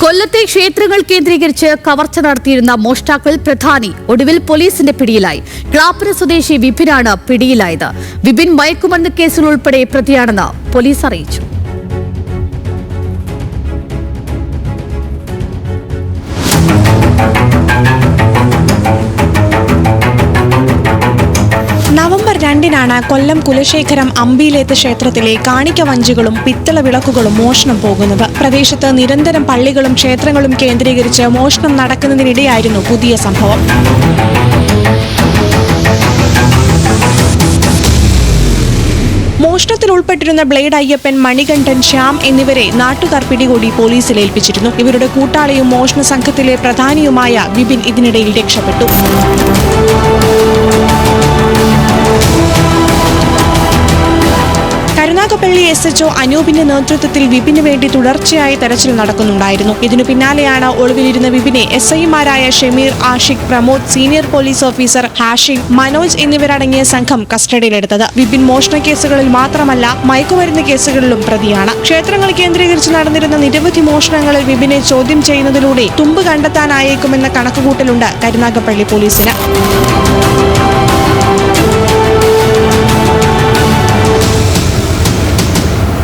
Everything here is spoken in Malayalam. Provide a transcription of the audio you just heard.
കൊല്ലത്തെ ക്ഷേത്രങ്ങൾ കേന്ദ്രീകരിച്ച് കവർച്ച നടത്തിയിരുന്ന മോഷ്ടാക്കൾ പ്രധാനി ഒടുവിൽ പോലീസിന്റെ പിടിയിലായി. ക്ലാപ്പുര സ്വദേശി വിപിനാണ് പിടിയിലായത്. വിപിൻ മയക്കുമരുന്ന് കേസിൽ ഉൾപ്പെടെ പ്രതിയാണെന്ന് പോലീസ് അറിയിച്ചു. കൊല്ലം കുലശേഖരം അമ്പിയിലേത്ത് ക്ഷേത്രത്തിലെ കാണിക്ക വഞ്ചികളും പിത്തള വിളക്കുകളും മോഷണം പോകുന്നത്. പ്രദേശത്ത് നിരന്തരം പള്ളികളും ക്ഷേത്രങ്ങളും കേന്ദ്രീകരിച്ച് മോഷണം നടക്കുന്നതിനിടെയായിരുന്നു പുതിയ സംഭവം. മോഷണത്തിൽ ഉൾപ്പെട്ടിരുന്ന ബ്ലേഡ് അയ്യപ്പൻ മണികണ്ഠൻ ശ്യാം എന്നിവരെ നാട്ടുകാർ പിടികൂടി പോലീസിൽ ഏൽപ്പിച്ചിരുന്നു. ഇവരുടെ കൂട്ടാളിയും മോഷണ സംഘത്തിലെ പ്രധാനിയുമായ വിപിൻ ഇതിനിടയിൽ രക്ഷപ്പെട്ടു. കരുനാഗപ്പള്ളി എസ് എച്ച്ഒ അനൂപിന്റെ നേതൃത്വത്തിൽ വിപിന് വേണ്ടി തുടർച്ചയായി തെരച്ചിൽ നടക്കുന്നുണ്ടായിരുന്നു. ഇതിനു പിന്നാലെയാണ് ഒളിവിലിരുന്ന വിപിനെ എസ് ഐമാരായ Shameer Ashiq Pramod senior police officer Hashim Manoj എന്നിവരടങ്ങിയ സംഘം കസ്റ്റഡിയിലെടുത്തത്. വിപിൻ മോഷണ കേസുകളിൽ മാത്രമല്ല മയക്കുമരുന്ന് കേസുകളിലും പ്രതിയാണ്. ക്ഷേത്രങ്ങൾ കേന്ദ്രീകരിച്ച് നടന്നിരുന്ന നിരവധി മോഷണങ്ങളിൽ വിപിനെ ചോദ്യം ചെയ്യുന്നതിലൂടെ തുമ്പ് കണ്ടെത്താനായേക്കുമെന്ന കണക്കുകൂട്ടലുണ്ട് കരുനാഗപ്പള്ളി പോലീസിന്.